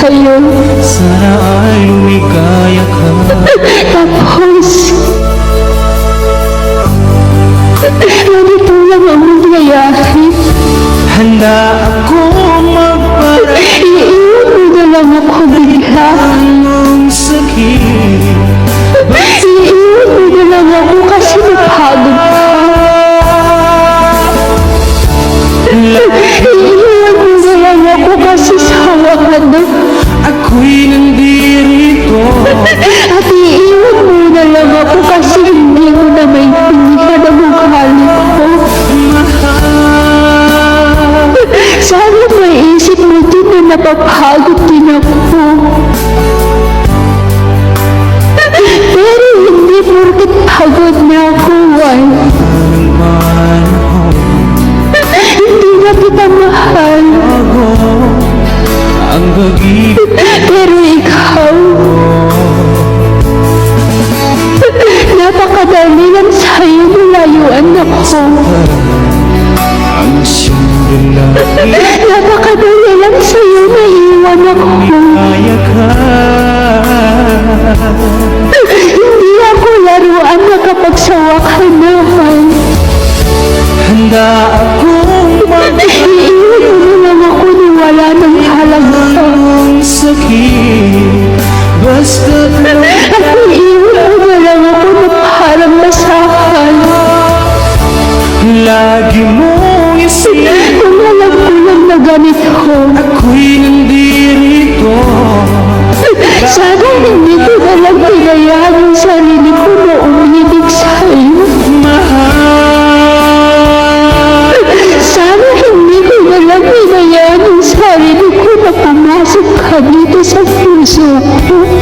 sa'yo. Sana ay lumikaya ka Tapos, ganito lang ang mangyayari. Handa akong magparang Iiwan mo na lang ako bigla. ng sakit Iiwan mo na lang ako kasi napagod ka. Iiwan mo na lang ako kasi sawa ka na. Hindi mo na maintindihan ang ugali ko. Sana maisip mo din na napapagod din ako. Pero hindi porket pagod na ako ay hindi na kita mahal. Pero ikaw, napakadali lang sa'yo malayuan ako. Napakadali lang sa'yo naiwan ako. Hindi ako laruan na kapag sawa ka naman. Handa akong Iiwan mo lang ako na wala ng halaga. sakit Basta't lang pinayaan yung sarili ko na umibig sa'yo. Mahal Sana hindi ko na lang pinayaan yung sarili ko na pumasok ka dito sa puso ko.